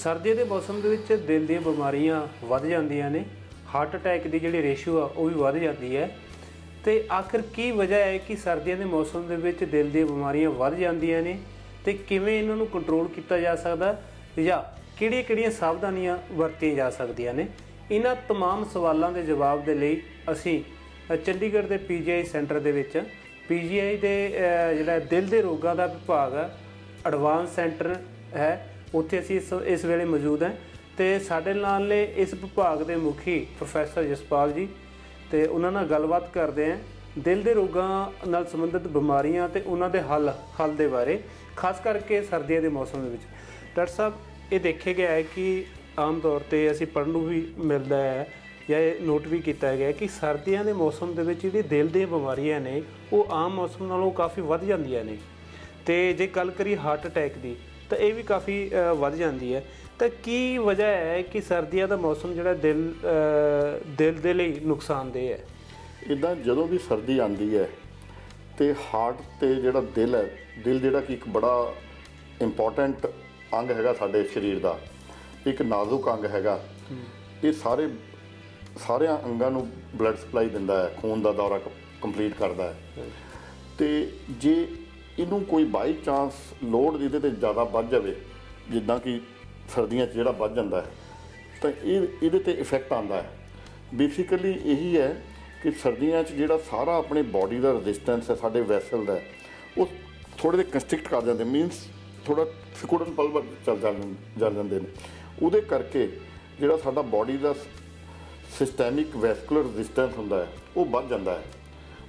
ਸਰਦੀ ਦੇ ਮੌਸਮ ਦੇ ਵਿੱਚ ਦਿਲ ਦੀਆਂ ਬਿਮਾਰੀਆਂ ਵੱਧ ਜਾਂਦੀਆਂ ਨੇ ਹਾਰਟ ਅਟੈਕ ਦੀ ਜਿਹੜੀ ਰੇਸ਼ੋ ਆ ਉਹ ਵੀ ਵੱਧ ਜਾਂਦੀ ਹੈ ਤੇ ਆਖਰ ਕੀ ਵਜ੍ਹਾ ਹੈ ਕਿ ਸਰਦੀਆਂ ਦੇ ਮੌਸਮ ਦੇ ਵਿੱਚ ਦਿਲ ਦੀਆਂ ਬਿਮਾਰੀਆਂ ਵੱਧ ਜਾਂਦੀਆਂ ਨੇ ਤੇ ਕਿਵੇਂ ਇਹਨਾਂ ਨੂੰ ਕੰਟਰੋਲ ਕੀਤਾ ਜਾ ਸਕਦਾ ਜਾਂ ਕਿਹੜੀਆਂ-ਕਿਹੜੀਆਂ ਸਾਵਧਾਨੀਆਂ ਵਰਤੀਆਂ ਜਾ ਸਕਦੀਆਂ ਨੇ ਇਹਨਾਂ तमाम ਸਵਾਲਾਂ ਦੇ ਜਵਾਬ ਦੇ ਲਈ ਅਸੀਂ ਅ, ਚੰਡੀਗੜ੍ਹ ਦੇ ਪੀਜੀਆਈ ਸੈਂਟਰ ਦੇ ਵਿੱਚ ਪੀਜੀਆਈ ਦੇ ਅ, ਜਿਹੜਾ ਦਿਲ ਦੇ ਰੋਗਾਂ ਦਾ ਵਿਭਾਗ ਹੈ ਐਡਵਾਂਸ ਸੈਂਟਰ ਹੈ ਉੱਥੇ ਅਸੀਂ ਇਸ ਇਸ ਵੇਲੇ ਮੌਜੂਦ ਹਾਂ ਤੇ ਸਾਡੇ ਨਾਲ ਨੇ ਇਸ ਵਿਭਾਗ ਦੇ ਮੁਖੀ ਪ੍ਰੋਫੈਸਰ ਜਸਪਾਲ ਜੀ ਤੇ ਉਹਨਾਂ ਨਾਲ ਗੱਲਬਾਤ ਕਰਦੇ ਹਾਂ। ਦਿਲ ਦੇ ਰੋਗਾਂ ਨਾਲ ਸੰਬੰਧਿਤ ਬਿਮਾਰੀਆਂ ਤੇ ਉਹਨਾਂ ਦੇ ਹੱਲ ਹੱਲ ਦੇ ਬਾਰੇ, ਖਾਸ ਕਰਕੇ ਸਰਦੀਆਂ ਦੇ ਮੌਸਮ ਦੇ ਵਿੱਚ। ਡਾਕਟਰ ਸਾਹਿਬ, ਇਹ ਦੇਖਿਆ ਗਿਆ ਹੈ ਕਿ ਆਮ ਤੌਰ ਤੇ ਅਸੀਂ ਪੜ੍ਹਨ ਨੂੰ ਵੀ ਮਿਲਦਾ ਹੈ ਜਾਂ ਇਹ ਨੋਟ ਵੀ ਕੀਤਾ ਗਿਆ ਕਿ ਸਰਦੀਆਂ ਦੇ ਮੌਸਮ ਦੇ ਵਿੱਚ ਜਿਹੜੀ ਦਿਲ ਦੀਆਂ ਬਿਮਾਰੀਆਂ ਨੇ, ਉਹ ਆਮ ਮੌਸਮ ਨਾਲੋਂ ਕਾਫੀ ਵੱਧ ਜਾਂਦੀਆਂ ਨੇ। ਤੇ ਜੇ ਗੱਲ ਕਰੀ ਹਾਰਟ ਅਟੈਕ ਦੀ ਤਾਂ ਇਹ ਵੀ ਕਾਫੀ ਵੱਧ ਜਾਂਦੀ ਹੈ। ਤਾਂ ਕੀ ਵਜ੍ਹਾ ਹੈ ਕਿ ਸਰਦੀਆਂ ਦਾ ਮੌਸਮ ਜਿਹੜਾ ਦਿਲ ਦਿਲ ਦੇ ਲਈ ਨੁਕਸਾਨਦੇਹ ਹੈ? ਇਦਾਂ ਜਦੋਂ ਵੀ ਸਰਦੀ ਆਉਂਦੀ ਹੈ ਤੇ ਹਾਰਟ ਤੇ ਜਿਹੜਾ ਦਿਲ ਹੈ ਦਿਲ ਜਿਹੜਾ ਕਿ ਇੱਕ ਬੜਾ ਇੰਪੋਰਟੈਂਟ ਅੰਗ ਹੈਗਾ ਸਾਡੇ ਸਰੀਰ ਦਾ ਇੱਕ ਨਾਜ਼ੁਕ ਅੰਗ ਹੈਗਾ ਇਹ ਸਾਰੇ ਸਾਰਿਆਂ ਅੰਗਾਂ ਨੂੰ ਬਲੱਡ ਸਪਲਾਈ ਦਿੰਦਾ ਹੈ ਖੂਨ ਦਾ ਦੌਰਾ ਕੰਪਲੀਟ ਕਰਦਾ ਹੈ। ਤੇ ਜੇ ਇਹਨੂੰ ਕੋਈ ਬਾਈ ਚਾਂਸ ਲੋਡ ਇਹਦੇ ਤੇ ਜ਼ਿਆਦਾ ਵੱਧ ਜਾਵੇ, ਜਿੱਦਾਂ ਕਿ ਸਰਦੀਆਂ 'ਚ ਜਿਹੜਾ ਵੱਧ ਜਾਂਦਾ ਹੈ, ਤਾਂ ਇਹ ਇਹਦੇ ਤੇ ਇਫੈਕਟ ਆਉਂਦਾ ਹੈ। ਬੇਸਿਕਲੀ ਇਹੀ ਹੈ ਕਿ ਸਰਦੀਆਂ 'ਚ ਜਿਹੜਾ ਸਾਰਾ ਆਪਣੇ ਬਾਡੀ ਦਾ ਰੈਜ਼ਿਸਟੈਂਸ ਹੈ, ਸਾਡੇ ਵੈਸਲ ਦਾ, ਉਹ ਥੋੜੇ ਜਿਹਾ ਕੰਸਟ੍ਰਿਕਟ ਕਰ ਜਾਂਦੇ ਮੀਨਸ ਥੋੜਾ ਸਿਕੁੜਨ ਪਲਵਰ ਚੱਲ ਜਾਂਦੇ ਚੱਲ ਜਾਂਦੇ ਨੇ। ਉਹਦੇ ਕਰਕੇ ਜਿਹੜਾ ਸਾਡਾ ਬਾਡੀ ਦਾ ਸਿਸਟੈਮਿਕ ਵੈਸਕੂਲਰ ਰੈਜ਼ਿਸਟੈਂਸ ਹੁੰਦਾ ਹੈ, ਉਹ ਵੱਧ ਜਾਂਦਾ ਹੈ।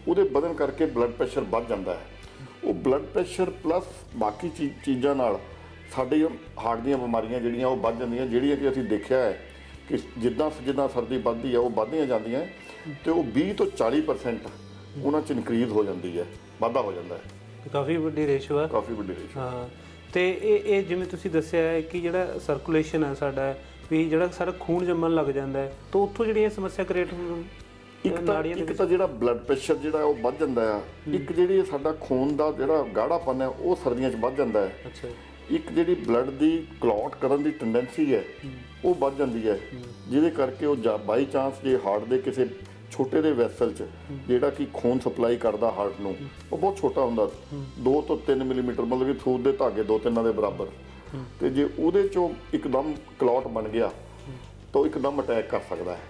ਉਹਦੇ ਵਧਣ ਕਰਕੇ ਬਲੱਡ ਪ੍ਰੈਸ਼ਰ ਵੱਧ ਜਾਂਦਾ ਹੈ। ਉਹ ਬਲੱਡ ਪ੍ਰੈਸ਼ਰ ਪਲੱਸ ਬਾਕੀ ਚੀਜ਼ਾਂ ਨਾਲ ਸਾਡੇ ਹਾਰਟ ਦੀਆਂ ਬਿਮਾਰੀਆਂ ਜਿਹੜੀਆਂ ਉਹ ਵੱਧ ਜਾਂਦੀਆਂ ਜਿਹੜੀਆਂ ਕਿ ਅਸੀਂ ਦੇਖਿਆ ਹੈ ਕਿ ਜਿੱਦਾਂ ਜਿੱਦਾਂ ਸਰਦੀ ਵੱਧਦੀ ਹੈ ਉਹ ਵੱਧਦੀਆਂ ਜਾਂਦੀਆਂ ਤੇ ਉਹ 20 ਤੋਂ 40% ਉਹਨਾਂ 'ਚ ਇਨਕਰੀਜ਼ ਹੋ ਜਾਂਦੀ ਹੈ ਵਾਧਾ ਹੋ ਜਾਂਦਾ ਹੈ। ਕਾਫੀ ਵੱਡੀ ਰੇਸ਼ੋ ਹੈ। ਕਾਫੀ ਵੱਡੀ ਰੇਸ਼ੋ ਹਾਂ ਤੇ ਇਹ ਇਹ ਜਿਵੇਂ ਤੁਸੀਂ ਦੱਸਿਆ ਹੈ ਕਿ ਜਿਹੜਾ ਸਰਕੂਲੇਸ਼ਨ ਹੈ ਸਾਡਾ ਵੀ ਜਿਹੜਾ ਸਾਡਾ ਖੂਨ ਜੰਮਣ ਲੱਗ ਜਾਂਦਾ ਹੈ ਤਾਂ ਉੱਥੋਂ ਜਿਹੜੀਆਂ ਸਮੱਸਿਆ ਕ੍ਰੀਏਟ ਹੁੰਦੀਆਂ ਇੱਕ ਤਾਂ ਇੱਕ ਤਾਂ ਜਿਹੜਾ ਬਲੱਡ ਪ੍ਰੈਸ਼ਰ ਜਿਹੜਾ ਉਹ ਵੱਧ ਜਾਂਦਾ ਆ ਇੱਕ ਜਿਹੜੀ ਸਾਡਾ ਖੂਨ ਦਾ ਜਿਹੜਾ ਗਾੜਾਪਨ ਹੈ ਉਹ ਸਰਦੀਆਂ 'ਚ ਵੱਧ ਜਾਂਦਾ ਹੈ। ਅੱਛਾ ਇੱਕ ਜਿਹੜੀ ਬਲੱਡ ਦੀ ਕਲੌਟ ਕਰਨ ਦੀ ਟੈਂਡੈਂਸੀ ਹੈ ਉਹ ਵੱਧ ਜਾਂਦੀ ਹੈ। ਜਿਹਦੇ ਕਰਕੇ ਉਹ ਬਾਈ ਚਾਂਸ ਜੇ ਹਾਰਟ ਦੇ ਕਿਸੇ ਛੋਟੇ ਦੇ ਵੈਸਲ 'ਚ ਜਿਹੜਾ ਕਿ ਖੂਨ ਸਪਲਾਈ ਕਰਦਾ ਹਾਰਟ ਨੂੰ ਉਹ ਬਹੁਤ ਛੋਟਾ ਹੁੰਦਾ। 2 ਤੋਂ 3 ਮਿਲੀਮੀਟਰ ਮਤਲਬ ਕਿ ਥੂਤ ਦੇ ਧਾਗੇ ਦੋ ਤਿੰਨਾਂ ਦੇ ਬਰਾਬਰ। ਤੇ ਜੇ ਉਹਦੇ 'ਚੋਂ ਇੱਕਦਮ ਕਲੌਟ ਬਣ ਗਿਆ ਤਾਂ ਇੱਕਦਮ ਅਟੈਕ ਕਰ ਸਕਦਾ ਹੈ।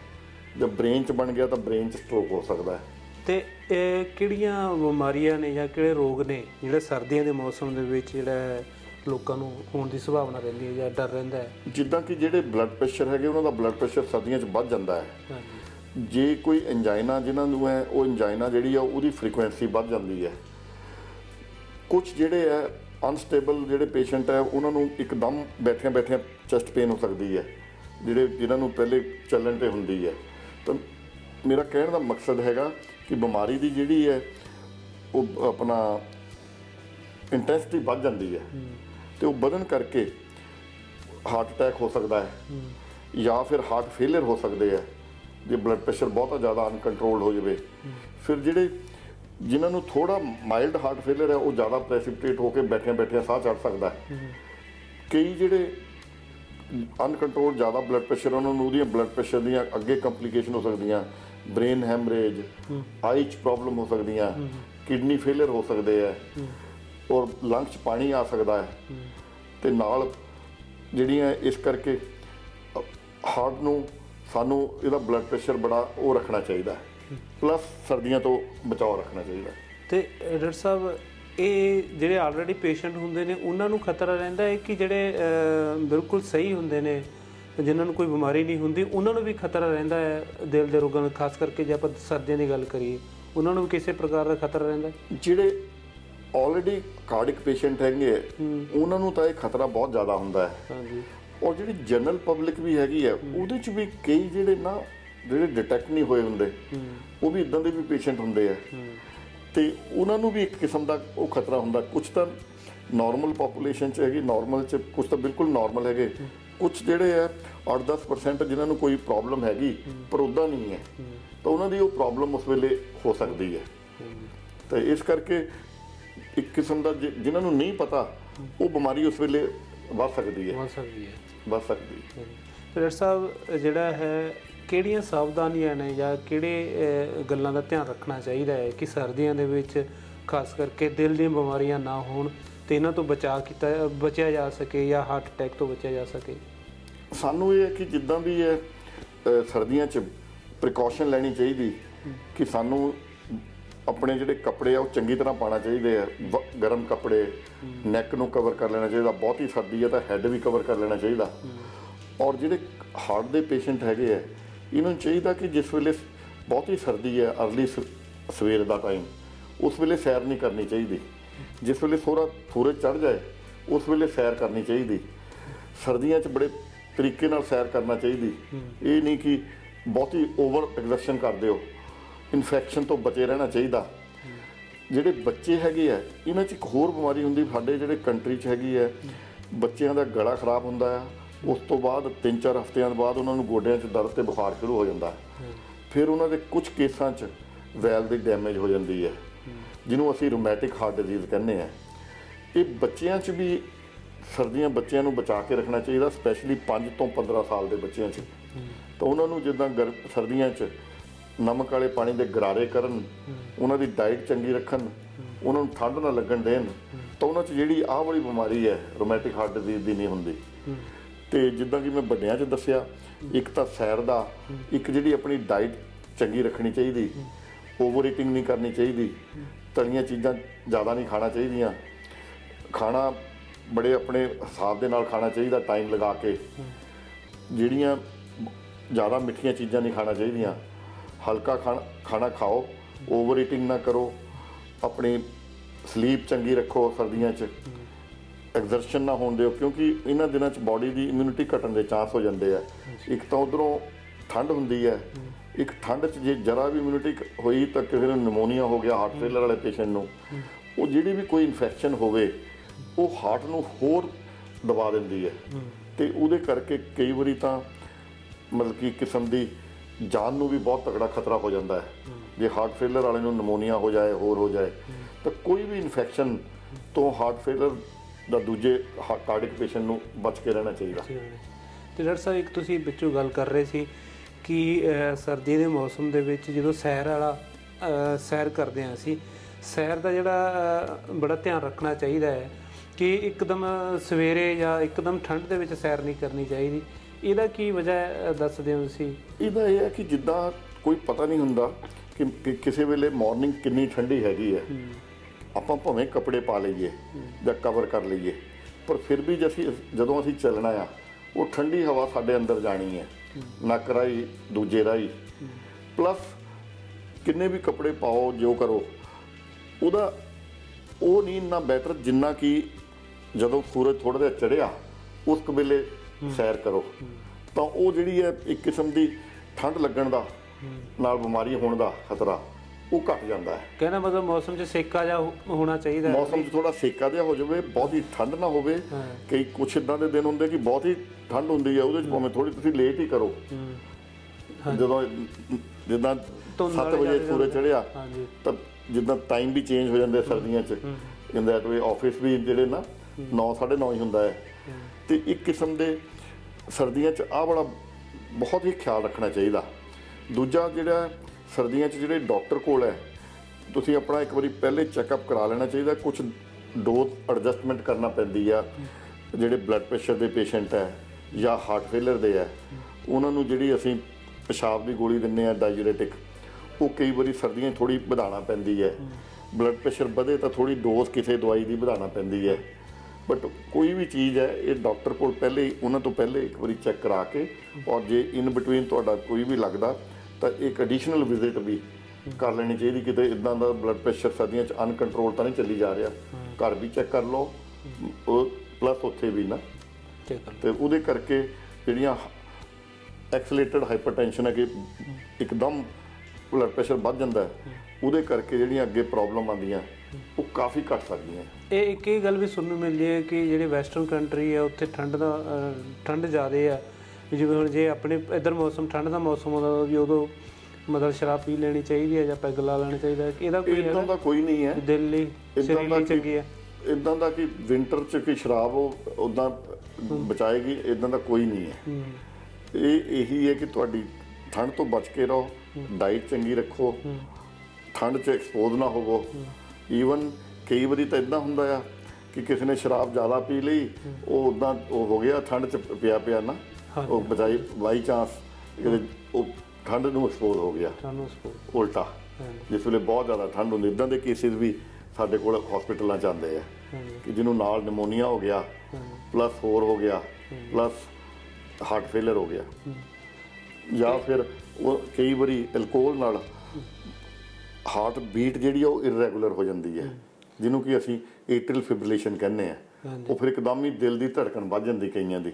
ਜੇ ਬ੍ਰੇਨ 'ਚ ਬਣ ਗਿਆ ਤਾਂ ਬ੍ਰੇਨ 'ਚ ਸਟ੍ਰੋਕ ਹੋ ਸਕਦਾ ਹੈ। ਤੇ ਇਹ ਕਿਹੜੀਆਂ ਬਿਮਾਰੀਆਂ ਨੇ ਜਾਂ ਕਿਹੜੇ ਰੋਗ ਨੇ ਜਿਹੜੇ ਸਰਦੀਆਂ ਦੇ ਮੌਸਮ ਦੇ ਵਿੱਚ ਜਿਹੜਾ ਲੋਕਾਂ ਨੂੰ ਹੋਣ ਦੀ ਸੰਭਾਵਨਾ ਰਹਿੰਦੀ ਹੈ ਜਾਂ ਡਰ ਰਹਿੰਦਾ ਹੈ? ਜਿੱਦਾਂ ਕਿ ਜਿਹੜੇ ਬਲੱਡ ਪ੍ਰੈਸ਼ਰ ਹੈਗੇ ਉਹਨਾਂ ਦਾ ਬਲੱਡ ਪ੍ਰੈਸ਼ਰ ਸਰਦੀਆਂ 'ਚ ਵੱਧ ਜਾਂਦਾ ਹੈ। ਜੇ ਕੋਈ ਐਂਜਾਈਨਾ ਜਿਨ੍ਹਾਂ ਨੂੰ ਹੈ ਉਹ ਐਂਜਾਈਨਾ ਜਿਹੜੀ ਆ ਉਹਦੀ ਫ੍ਰੀਕੁਐਂਸੀ ਵੱਧ ਜਾਂਦੀ ਹੈ। ਕੁਝ ਜਿਹੜੇ ਹੈ ਅਨਸਟੇਬਲ ਜਿਹੜੇ ਪੇਸ਼ੈਂਟ ਹੈ ਉਹਨਾਂ ਨੂੰ ਇੱਕਦਮ ਬੈਠਿਆਂ ਬੈਠਿਆਂ ਚੈਸਟ ਪੇਨ ਹੋ ਸਕਦੀ ਹੈ ਜਿਹੜੇ ਜਿਨ੍ਹਾਂ ਨੂੰ ਪਹਿਲੇ ਚੱਲਣ ਤੇ ਹੁੰਦੀ ਹੈ। ਤਾਂ ਮੇਰਾ ਕਹਿਣ ਦਾ ਮਕਸਦ ਹੈਗਾ ਕਿ ਬਿਮਾਰੀ ਦੀ ਜਿਹੜੀ ਹੈ ਉਹ ਆਪਣਾ ਇੰਟੈਂਸਿਟੀ ਵੱਧ ਜਾਂਦੀ ਹੈ ਤੇ ਉਹ ਵਧਣ ਕਰਕੇ ਹਾਰਟ ਅਟੈਕ ਹੋ ਸਕਦਾ ਹੈ ਜਾਂ ਫਿਰ ਹਾਰਟ ਫੇਲਿਅਰ ਹੋ ਸਕਦੇ ਆ ਜੇ ਬਲੱਡ ਪ੍ਰੈਸ਼ਰ ਬਹੁਤਾ ਜ਼ਿਆਦਾ ਅਨਕੰਟਰੋਲਡ ਹੋ ਜਾਵੇ। ਫਿਰ ਜਿਹੜੇ ਜਿਨ੍ਹਾਂ ਨੂੰ ਥੋੜਾ ਮਾਈਲਡ ਹਾਰਟ ਫੇਲਿਅਰ ਹੈ ਉਹ ਜ਼ਿਆਦਾ ਪ੍ਰੈਸਿਪਿਟੇਟ ਹੋ ਕੇ ਬੈਠਿਆਂ ਬੈਠਿਆਂ ਸਾਹ ਚੜ ਸਕਦਾ ਹੈ। ਕਈ ਜਿਹੜੇ ਅਨਕੰਟਰੋਲ ਜ਼ਿਆਦਾ ਬਲੱਡ ਪ੍ਰੈਸ਼ਰ ਉਹਨਾਂ ਨੂੰ ਉਹਦੀਆਂ ਬਲੱਡ ਪ੍ਰੈਸ਼ਰ ਦੀਆਂ ਅੱਗੇ ਕੰਪਲਿਕੇਸ਼ਨ ਹੋ ਸਕਦੀਆਂ ਬ੍ਰੇਨ ਹੈਮਰੇਜ ਆਈ 'ਚ ਪ੍ਰੋਬਲਮ ਹੋ ਸਕਦੀਆਂ ਕਿਡਨੀ ਫੇਲਿਅਰ ਹੋ ਸਕਦੇ ਆ ਔਰ ਲੰਗ 'ਚ ਪਾਣੀ ਆ ਸਕਦਾ ਹੈ। ਤੇ ਨਾਲ ਜਿਹੜੀਆਂ ਇਸ ਕਰਕੇ ਹਾਰਟ ਨੂੰ ਸਾਨੂੰ ਇਹਦਾ ਬਲੱਡ ਪ੍ਰੈਸ਼ਰ ਬੜਾ ਉਹ ਰੱਖਣਾ ਚਾਹੀਦਾ ਪਲੱਸ ਸਰਦੀਆਂ ਤੋਂ ਬਚਾਓ ਰੱਖਣਾ ਚਾਹੀਦਾ ਤੇ ਡਾਕਟਰ ਸਾਹਿਬ ਇਹ ਜਿਹੜੇ ਆਲਰੇਡੀ ਪੇਸ਼ੈਂਟ ਹੁੰਦੇ ਨੇ ਉਹਨਾਂ ਨੂੰ ਖਤਰਾ ਰਹਿੰਦਾ ਹੈ ਕਿ ਜਿਹੜੇ ਬਿਲਕੁਲ ਸਹੀ ਹੁੰਦੇ ਨੇ ਜਿਨ੍ਹਾਂ ਨੂੰ ਕੋਈ ਬਿਮਾਰੀ ਨਹੀਂ ਹੁੰਦੀ ਉਹਨਾਂ ਨੂੰ ਵੀ ਖਤਰਾ ਰਹਿੰਦਾ ਹੈ ਦਿਲ ਦੇ ਰੋਗਾਂ ਦਾ ਖਾਸ ਕਰਕੇ ਜੇ ਆਪਾਂ ਸਰਦੀਆਂ ਦੀ ਗੱਲ ਕਰੀਏ ਉਹਨਾਂ ਨੂੰ ਵੀ ਕਿਸੇ ਪ੍ਰਕਾਰ ਦਾ ਖਤਰਾ ਰਹਿੰਦਾ ਜਿਹੜੇ ਆਲਰੇਡੀ ਕਾਰਡਿਕ ਪੇਸ਼ੈਂਟ ਹੈਗੇ ਉਹਨਾਂ ਨੂੰ ਤਾਂ ਇਹ ਖਤਰਾ ਬਹੁਤ ਜ਼ਿਆਦਾ ਹੁੰਦਾ ਹੈ। ਹਾਂਜੀ। ਔਰ ਜਿਹੜੀ ਜਨਰਲ ਪਬਲਿਕ ਵੀ ਹੈਗੀ ਹੈ। ਉਹਦੇ ਚ ਵੀ ਕਈ ਜਿਹੜੇ ਨਾ ਜਿਹੜੇ ਡਿਟੈਕਟ ਨਹੀਂ ਹੋਏ ਹੁੰਦੇ ਉਹ ਵੀ ਇਦਾਂ ਦੇ ਵੀ ਪੇਸ਼ੈਂਟ ਹੁੰਦੇ ਆ। ਤੇ ਉਹਨਾਂ ਨੂੰ ਵੀ ਇੱਕ ਕਿਸਮ ਦਾ ਉਹ ਖਤਰਾ ਹੁੰਦਾ। ਕੁਝ ਤਾਂ ਨਾਰਮਲ ਪੋਪੂਲੇਸ਼ਨ ਚ ਹੈਗੀ ਨਾਰਮਲ ਚ ਕੁਝ ਤਾਂ ਬਿਲਕੁਲ ਨਾਰਮਲ ਹੈਗੇ। ਕੁਝ ਜਿਹੜੇ ਆ 8-10% ਜਿਨ੍ਹਾਂ ਨੂੰ ਕੋਈ ਪ੍ਰੋਬਲਮ ਹੈਗੀ ਪਰ ਉਦਾਂ ਨਹੀਂ ਹੈ। ਤਾਂ ਉਹਨਾਂ ਦੀ ਉਹ ਪ੍ਰੋਬਲਮ ਉਸ ਵੇਲੇ ਹੋ ਸਕਦੀ ਹੈ। ਤੇ ਇਸ ਕਰਕੇ ਇੱਕ ਕਿਸਮ ਦਾ ਜਿਨ੍ਹਾਂ ਨੂੰ ਨਹੀਂ ਪਤਾ ਉਹ ਬਿਮਾਰੀ ਉਸ ਵੇਲੇ ਵੱਧ ਸਕਦੀ ਹੈ। ਹੋ ਸਕਦੀ ਹੈ। ਵੱਧ ਸਕਦੀ ਹੈ। ਡਾਕਟਰ ਸਾਹਿਬ ਜਿਹੜਾ ਹੈ ਕਿਹੜੀਆਂ ਸਾਵਧਾਨੀਆਂ ਨੇ ਜਾਂ ਕਿਹੜੇ ਗੱਲਾਂ ਦਾ ਧਿਆਨ ਰੱਖਣਾ ਚਾਹੀਦਾ ਹੈ ਕਿ ਸਰਦੀਆਂ ਦੇ ਵਿੱਚ ਖਾਸ ਕਰਕੇ ਦਿਲ ਦੀਆਂ ਬਿਮਾਰੀਆਂ ਨਾ ਹੋਣ ਤੇ ਇਹਨਾਂ ਤੋਂ ਬਚਾ ਕੀਤਾ ਬਚਿਆ ਜਾ ਸਕੇ ਜਾਂ ਹਾਰਟ ਅਟੈਕ ਤੋਂ ਬਚਿਆ ਜਾ ਸਕੇ? ਸਾਨੂੰ ਇਹ ਹੈ ਕਿ ਜਿੱਦਾਂ ਵੀ ਹੈ ਅ, ਸਰਦੀਆਂ 'ਚ ਪ੍ਰੀਕਾਸ਼ਨ ਲੈਣੀ ਚਾਹੀਦੀ ਕਿ ਸਾਨੂੰ ਆਪਣੇ ਜਿਹੜੇ ਕੱਪੜੇ ਆ ਉਹ ਚੰਗੀ ਤਰ੍ਹਾਂ ਪਾਣਾ ਚਾਹੀਦੇ ਆ। ਗਰਮ ਕੱਪੜੇ ਨੈਕ ਨੂੰ ਕਵਰ ਕਰ ਲੈਣਾ ਚਾਹੀਦਾ ਬਹੁਤੀ ਸਰਦੀ ਹੈ ਤਾਂ ਹੈੱਡ ਵੀ ਕਵਰ ਕਰ ਲੈਣਾ ਚਾਹੀਦਾ। ਔਰ ਜਿਹੜੇ ਹਾਰਟ ਦੇ ਪੇਸ਼ੈਂਟ ਹੈਗੇ ਆ ਇਹਨਾਂ ਨੂੰ ਚਾਹੀਦਾ ਕਿ ਜਿਸ ਵੇਲੇ ਬਹੁਤੀ ਸਰਦੀ ਹੈ ਅਰਲੀ ਸਵੇਰ ਦਾ ਟਾਈਮ ਉਸ ਵੇਲੇ ਸੈਰ ਨਹੀਂ ਕਰਨੀ ਚਾਹੀਦੀ। ਜਿਸ ਵੇਲੇ ਥੋੜਾ ਸੂਰਜ ਚੜ ਜਾਏ, ਉਸ ਵੇਲੇ ਸੈਰ ਕਰਨੀ ਚਾਹੀਦੀ। ਸਰਦੀਆਂ 'ਚ ਬੜੇ ਤਰੀਕੇ ਨਾਲ ਸੈਰ ਕਰਨਾ ਚਾਹੀਦੀ। ਇਹ ਨਹੀਂ ਕਿ ਬਹੁਤੀ ਓਵਰ ਐਗਜ਼ਰਸ਼ਨ ਕਰਦੇ ਹੋ ਇਨਫੈਕਸ਼ਨ ਤੋਂ ਬਚੇ ਰਹਿਣਾ ਚਾਹੀਦਾ। ਜਿਹੜੇ ਬੱਚੇ ਹੈਗੇ ਆ, ਇਹਨਾਂ 'ਚ ਇੱਕ ਹੋਰ ਬਿਮਾਰੀ ਹੁੰਦੀ, ਸਾਡੇ ਜਿਹੜੇ ਕੰਟਰੀ 'ਚ ਹੈਗੀ ਹੈ ਬੱਚਿਆਂ ਦਾ ਗਲਾ ਖਰਾਬ ਹੁੰਦਾ ਆ। ਉਸ ਤੋਂ ਬਾਅਦ 3-4 ਹਫ਼ਤਿਆਂ ਬਾਅਦ ਉਹਨਾਂ ਨੂੰ ਗੋਡਿਆਂ 'ਚ ਦਰਦ ਤੇ ਬੁਖਾਰ ਸ਼ੁਰੂ ਹੋ ਜਾਂਦਾ। ਫਿਰ ਉਹਨਾਂ ਦੇ ਕੁਝ ਕੇਸਾਂ 'ਚ ਵੈਲ ਦੀ ਡੈਮੇਜ ਹੋ ਜਾਂਦੀ ਹੈ, ਜਿਹਨੂੰ ਅਸੀਂ ਰੋਮੈਟਿਕ ਹਾਰਟ ਡਿਜ਼ੀਜ਼ ਕਹਿੰਦੇ ਆ ਇਹ ਬੱਚਿਆਂ 'ਚ ਵੀ ਸਰਦੀਆਂ ਬੱਚਿਆਂ ਨੂੰ ਬਚਾ ਕੇ ਰੱਖਣਾ ਚਾਹੀਦਾ ਸਪੈਸ਼ਲੀ 5 ਤੋਂ 15 ਸਾਲ ਦੇ ਬੱਚਿਆਂ 'ਚ। ਤਾਂ ਉਹਨਾਂ ਨੂੰ ਜਿੱਦਾਂ ਗਰ- ਸਰਦੀਆਂ 'ਚ ਨਮਕ ਵਾਲੇ ਪਾਣੀ ਦੇ ਗਰਾਰੇ ਕਰਨ, ਉਹਨਾਂ ਦੀ ਡਾਈਟ ਚੰਗੀ ਰੱਖਣ, ਉਹਨਾਂ ਨੂੰ ਠੰਡ ਨਾ ਲੱਗਣ ਦੇਣ, ਤਾਂ ਉਹਨਾਂ 'ਚ ਜਿਹੜੀ ਆਹ ਵਾਲੀ ਬਿਮਾਰੀ ਹੈ ਰੋਮੈਟਿਕ ਹਾਰਟ ਡਿਜ਼ੀਜ਼ ਦੀ ਨਹੀਂ ਹੁੰਦੀ। ਤੇ ਜਿੱਦਾਂ ਕਿ ਮੈਂ ਵੱਡਿਆਂ 'ਚ ਦੱਸਿਆ, ਇੱਕ ਤਾਂ ਸੈਰ ਦਾ, ਇੱਕ ਜਿਹੜੀ ਆਪਣੀ ਡਾਈਟ ਚੰਗੀ ਰੱਖਣੀ ਚਾਹੀਦੀ ਓਵਰ ਈਟਿੰਗ ਨਹੀਂ ਕਰਨੀ ਚਾਹੀਦੀ, ਤਲੀਆਂ ਚੀਜ਼ਾਂ ਜ਼ਿਆਦਾ ਨਹੀਂ ਖਾਣਾ ਚਾਹੀਦੀਆਂ। ਖਾਣਾ ਬੜੇ ਆਪਣੇ ਹਿਸਾਬ ਦੇ ਨਾਲ ਖਾਣਾ ਚਾਹੀਦਾ ਟਾਈਮ ਲਗਾ ਕੇ। ਜਿਹੜੀਆਂ ਜ਼ਿਆਦਾ ਮਿੱਠੀਆਂ ਚੀਜ਼ਾਂ ਨਹੀਂ ਖਾਣਾ ਚਾਹੀਦੀਆਂ। ਹਲਕਾ ਖਾਣਾ ਖਾਣਾ ਖਾਓ ਓਵਰ ਈਟਿੰਗ ਨਾ ਕਰੋ, ਆਪਣੀ ਸਲੀਪ ਚੰਗੀ ਰੱਖੋ ਸਰਦੀਆਂ 'ਚ। ਐਗਜ਼ਰਸ਼ਨ ਨਾ ਹੋਣ ਦਿਓ ਕਿਉਂਕਿ ਇਹਨਾਂ ਦਿਨਾਂ 'ਚ ਬਾਡੀ ਦੀ ਇਮਿਊਨਿਟੀ ਘਟਣ ਦੇ ਚਾਂਸ ਹੋ ਜਾਂਦੇ ਆ। ਇੱਕ ਤਾਂ ਉਧਰੋਂ ਠੰਡ ਹੁੰਦੀ ਹੈ। ਇੱਕ ਠੰਡ 'ਚ ਜੇ ਜਰਾ ਵੀ ਇਮਿਊਨਿਟੀ ਹੋਈ ਤਾਂ ਕਿਸੇ ਨੂੰ ਨਿਮੋਨੀਆ ਹੋ ਗਿਆ ਹਾਰਟ ਫੇਲਰ ਵਾਲੇ ਪੇਸ਼ੈਂਟ ਨੂੰ। ਉਹ ਜਿਹੜੀ ਵੀ ਕੋਈ ਇਨਫੈਕਸ਼ਨ ਹੋਵੇ ਉਹ ਹਾਰਟ ਨੂੰ ਹੋਰ ਦਬਾ ਦਿੰਦੀ ਹੈ। ਤੇ ਉਹਦੇ ਕਰਕੇ ਕਈ ਵਾਰੀ ਤਾਂ ਮਤਲਬ ਕਿ ਕਿਸਮ ਦੀ ਜਾਨ ਨੂੰ ਵੀ ਬਹੁਤ ਤਕੜਾ ਖਤਰਾ ਹੋ ਜਾਂਦਾ ਹੈ। ਜੇ ਹਾਰਟ ਫੇਲਰ ਵਾਲੇ ਨੂੰ ਨਿਮੋਨੀਆ ਹੋ ਜਾਏ ਹੋਰ ਹੋ ਜਾਏ ਤਾਂ ਕੋਈ ਵੀ ਇਨਫੈਕਸ਼ਨ ਤੋਂ ਹਾਰਟ ਫੇਲਰ ਦਾ ਦੂਜੇ ਕਾਰਡਿਕ ਪੇਸ਼ੈਂਟ ਨੂੰ ਬਚ ਕੇ ਰਹਿਣਾ ਚਾਹੀਦਾ। ਤੇ ਡਾਕਟਰ ਸਾਹਿਬ ਇੱਕ ਤੁਸੀਂ ਵਿੱਚੋਂ ਗੱਲ ਕਰ ਰਹੇ ਸੀ ਕਿ ਸਰਦੀ ਦੇ ਮੌਸਮ ਦੇ ਵਿੱਚ ਜਦੋਂ ਸੈਰ ਵਾਲਾ ਸੈਰ ਕਰਦੇ ਹਾਂ ਅਸੀਂ ਸੈਰ ਦਾ ਜਿਹੜਾ ਬੜਾ ਧਿਆਨ ਰੱਖਣਾ ਚਾਹੀਦਾ ਹੈ ਕਿ ਇੱਕਦਮ ਸਵੇਰੇ ਜਾਂ ਇੱਕਦਮ ਠੰਡ ਦੇ ਵਿੱਚ ਸੈਰ ਨਹੀਂ ਕਰਨੀ ਚਾਹੀਦੀ। ਇਹਦਾ ਕੀ ਵਜ੍ਹਾ ਦੱਸਦੇ ਹੋ ਤੁਸੀਂ? ਇਹਦਾ ਇਹ ਹੈ ਕਿ ਜਿੱਦਾਂ ਕੋਈ ਪਤਾ ਨਹੀਂ ਹੁੰਦਾ ਕਿ ਕਿਸੇ ਵੇਲੇ ਮਾਰਨਿੰਗ ਕਿੰਨੀ ਠੰਡੀ ਹੈਗੀ ਹੈ। ਆਪਾਂ ਭਾਵੇਂ ਕੱਪੜੇ ਪਾ ਲਈਏ ਜਾਂ ਕਵਰ ਕਰ ਲਈਏ, ਪਰ ਫਿਰ ਵੀ ਜੇ ਅਸੀਂ ਜਦੋਂ ਅਸੀਂ ਚੱਲਣਾ ਆ, ਉਹ ਠੰਡੀ ਹਵਾ ਸਾਡੇ ਅੰਦਰ ਜਾਣੀ ਹੈ। ਨੱਕ ਰਾਹੀਂ, ਦੂਜੇ ਰਾਹੀਂ। ਪਲੱਸ ਕਿੰਨੇ ਵੀ ਕੱਪੜੇ ਪਾਓ, ਜੋ ਕਰੋ, ਉਹਦਾ ਉਹ ਨਹੀਂ ਇੰਨਾ ਬੈਟਰ ਜਿੰਨਾ ਕਿ ਜਦੋਂ ਸੂਰਜ ਥੋੜਾ ਜਿਹਾ ਚੜਿਆ ਉਸ ਵੇਲੇ ਸੈਰ ਕਰੋ। ਤਾਂ ਉਹ ਜਿਹੜੀ ਹੈ ਇੱਕ ਕਿਸਮ ਦੀ ਠੰਡ ਲੱਗਣ ਦਾ, ਨਾਲ ਬਿਮਾਰੀ ਹੋਣ ਦਾ ਖਤਰਾ। ਉਹ ਘਟ ਜਾਂਦਾ ਹੈ। ਕਹਿੰਦਾ ਮਤਲਬ ਮੌਸਮ 'ਚ ਸੇਕਾ ਜਾ ਹੋਣਾ ਚਾਹੀਦਾ ਹੈ ਮੌਸਮ 'ਚ ਥੋੜਾ ਸੇਕਾ ਜਿਹਾ ਹੋ ਜਾਵੇ ਬਹੁਤੀ ਠੰਡ ਨਾ ਹੋਵੇ। ਹਾਂ। ਕਈ ਕੁਛ ਇਦਾਂ ਦੇ ਦਿਨ ਹੁੰਦੇ ਕਿ ਬਹੁਤੀ ਠੰਡ ਹੁੰਦੀ ਹੈ ਉਹਦੇ 'ਚ ਭਾਵੇਂ ਥੋੜੀ ਤੁਸੀਂ ਲੇਟ ਹੀ ਕਰੋ। ਹੂੰ। ਜਦੋਂ ਜਿੱਦਾਂ ਧੁੰਦ 7 ਵਾਲੇ ਵਜੇ ਜ਼ਿਆਦਾ ਸੂਰਜ ਚੜਿਆ ਹਾਂਜੀ। ਤਾਂ ਜਿੱਦਾਂ ਟਾਈਮ ਵੀ ਚੇਂਜ ਹੋ ਜਾਂਦੇ ਸਰਦੀਆਂ 'ਚ। ਇਨ ਦੈਟ ਵੇ ਆਫਿਸ ਵੀ ਜਿਹੜੇ ਨਾ 9 9:30 ਹੀ ਹੁੰਦਾ ਹੈ। ਤੇ ਇੱਕ ਕਿਸਮ ਦੇ ਸਰਦੀਆਂ 'ਚ ਆਹ ਬੜਾ ਬਹੁਤ ਹੀ ਖਿਆਲ ਰੱਖਣਾ ਚਾਹੀਦਾ। ਦੂਜਾ ਜਿਹੜਾ ਸਰਦੀਆਂ 'ਚ ਜਿਹੜੇ ਡਾਕਟਰ ਕੋਲ ਹੈ, ਤੁਸੀਂ ਆਪਣਾ ਇੱਕ ਵਾਰੀ ਪਹਿਲੇ ਚੈੱਕਅਪ ਕਰਾ ਲੈਣਾ ਚਾਹੀਦਾ। ਕੁਝ ਡੋਜ਼ ਐਡਜਸਟਮੈਂਟ ਕਰਨਾ ਪੈਂਦੀ ਆ, ਜਿਹੜੇ ਬਲੱਡ ਪ੍ਰੈਸ਼ਰ ਦੇ ਪੇਸ਼ੈਂਟ ਹੈ ਜਾਂ ਹਾਰਟ ਫੇਲਰ ਦੇ ਹੈ, ਉਹਨਾਂ ਨੂੰ ਜਿਹੜੀ ਅਸੀਂ ਪਿਸ਼ਾਬ ਦੀ ਗੋਲੀ ਦਿੰਨੇ ਆ ਡਾਇਜੂਰੇਟਿਕ ਉਹ ਕਈ ਵਾਰੀ ਸਰਦੀਆਂ 'ਚ ਥੋੜੀ ਵਧਾਉਣਾ ਪੈਂਦੀ ਹੈ। ਬਲੱਡ ਪ੍ਰੈਸ਼ਰ ਵਧੇ ਤਾਂ ਥੋੜੀ ਡੋਜ਼ ਕਿਸੇ ਦਵਾਈ ਦੀ ਵਧਾਉਣਾ ਪੈਂਦੀ ਹੈ। ਬਟ ਕੋਈ ਵੀ ਚੀਜ਼ ਹੈ, ਇਹ ਡਾਕਟਰ ਕੋਲ ਪਹਿਲੇ ਉਹਨਾਂ ਤੋਂ ਪਹਿਲੇ ਇੱਕ ਵਾਰੀ ਚੈੱਕ ਕਰਾ ਕੇ, ਔਰ ਜੇ ਇਨ ਬਿਟਵੀਨ ਤੁਹਾਡਾ ਕੋਈ ਵੀ ਲੱਗਦਾ ਤਾਂ ਇੱਕ ਐਡੀਸ਼ਨਲ ਵਿਜ਼ਿਟ ਵੀ ਕਰ ਲੈਣੀ ਚਾਹੀਦੀ ਕਿਤੇ ਇਦਾਂ ਦਾ ਬਲੱਡ ਪ੍ਰੈਸ਼ਰ ਸਰਦੀਆਂ 'ਚ ਅਨਕੰਟਰੋਲ ਤਾਂ ਨਹੀਂ ਚੱਲੀ ਜਾ ਰਿਹਾ। ਘਰ ਵੀ ਚੈੱਕ ਕਰ ਲਓ ਉਹ ਪਲੱਸ ਉੱਥੇ ਵੀ ਨਾ। ਚੈੱਕ ਕਰ ਤੇ ਉਹਦੇ ਕਰਕੇ ਜਿਹੜੀਆਂ ਐਕਸਲੇਟਡ ਹਾਈਪਰਟੈਂਸ਼ਨ ਹੈ ਕਿ ਇੱਕਦਮ ਬਲੱਡ ਪ੍ਰੈਸ਼ਰ ਵੱਧ ਜਾਂਦਾ ਹੈ ਉਹਦੇ ਕਰਕੇ ਜਿਹੜੀਆਂ ਅੱਗੇ ਪ੍ਰੋਬਲਮ ਆਉਂਦੀਆਂ ਉਹ ਕਾਫੀ ਘਟ ਸਕਦੀਆਂ ਇਹ ਇੱਕ ਇਹ ਗੱਲ ਵੀ ਸੁਣਨ ਨੂੰ ਮਿਲਦੀ ਹੈ ਕਿ ਜਿਹੜੇ ਵੈਸਟਰਨ ਕੰਟਰੀ ਹੈ ਉੱਥੇ ਠੰਡ ਦਾ ਠੰਡ ਜ਼ਿਆਦੇ ਆ ਵੀ ਜਿਵੇਂ ਹੁਣ ਜੇ ਆਪਣੇ ਇਧਰ ਮੌਸਮ ਠੰਡ ਦਾ ਮੌਸਮ ਹੁੰਦਾ ਵੀ ਉਦੋਂ ਮਤਲਬ ਸ਼ਰਾਬ ਪੀ ਲੈਣੀ ਚਾਹੀਦੀ ਹੈ ਜਾਂ ਪੈਗ ਲਾ ਲੈਣਾ ਚਾਹੀਦਾ ਹੈ ਇਹਦਾ ਕੋਈ ਇਦਾਂ ਦਾ ਕੋਈ ਨਹੀਂ ਹੈ। ਦਿਲ ਸਰੀਰ ਦਾ ਚੰਗੀ ਹੈ। ਇਦਾਂ ਦਾ ਕਿ ਵਿੰਟਰ ਚ ਕਿ ਸ਼ਰਾਬ ਉਹ ਉਦਾਂ ਬਚਾਏਗੀ ਇਦਾਂ ਦਾ ਕੋਈ ਨਹੀਂ ਹੈ। ਇਹ ਇਹੀ ਹੈ ਕਿ ਤੁਹਾਡੀ ਠੰਡ ਤੋਂ ਬਚ ਕੇ ਰਹੋ ਡਾਈਟ ਚੰਗੀ ਰੱਖੋ ਠੰਡ 'ਚ ਐਕਸਪੋਜ਼ ਨਾ ਹੋਵੋ। ਈਵਨ ਕਈ ਵਾਰੀ ਤਾਂ ਇਦਾਂ ਹੁੰਦਾ ਆ ਕਿ ਕਿਸੇ ਨੇ ਸ਼ਰਾਬ ਜ਼ਿਆਦਾ ਪੀ ਲਈ ਉਹ ਉਦਾਂ ਉਹ ਹੋ ਗਿਆ ਠੰਡ 'ਚ ਪਿਆ ਪਿਆ ਨਾ। ਉਹ ਬਚਾਈ ਬਾਈ ਚਾਂਸ ਉਹ ਠੰਡ ਨੂੰ ਐਕਸਪੋਜ਼ ਹੋ ਗਿਆ। ਤੁਹਾਨੂੰ ਸਪੋਰਟ ਉਲਟਾ। ਜਿਸ ਵੇਲੇ ਬਹੁਤ ਜ਼ਿਆਦਾ ਠੰਡ ਹੁੰਦੀ ਇਦਾਂ ਦੇ ਕੇਸਿਸ ਵੀ ਸਾਡੇ ਕੋਲ ਹਸਪੀਟਲਾਂ 'ਚ ਆਉਂਦੇ ਆ। ਕਿ ਜਿਹਨੂੰ ਨਾਲ ਨਿਮੋਨੀਆ ਹੋ ਗਿਆ ਪਲੱਸ ਹੋਰ ਹੋ ਗਿਆ ਪਲੱਸ ਹਾਰਟ ਫੇਲਰ ਹੋ ਗਿਆ। ਜਾਂ ਫਿਰ ਉਹ ਕਈ ਵਾਰੀ ਅਲਕੋਹਲ ਨਾਲ ਹਾਰਟ ਬੀਟ ਜਿਹੜੀ ਉਹ ਇਰੈਗੂਲਰ ਹੋ ਜਾਂਦੀ ਹੈ। ਜਿਹਨੂੰ ਕਿ ਅਸੀਂ ਏਟ੍ਰਲ ਫਿਬ੍ਰਿਲੇਸ਼ਨ ਕਹਿੰਦੇ ਆ। ਉਹ ਫਿਰ ਇੱਕਦਮ ਹੀ ਦਿਲ ਦੀ ਧੜਕਣ ਵੱਧ ਜਾਂਦੀ ਕਈਆਂ ਦੀ।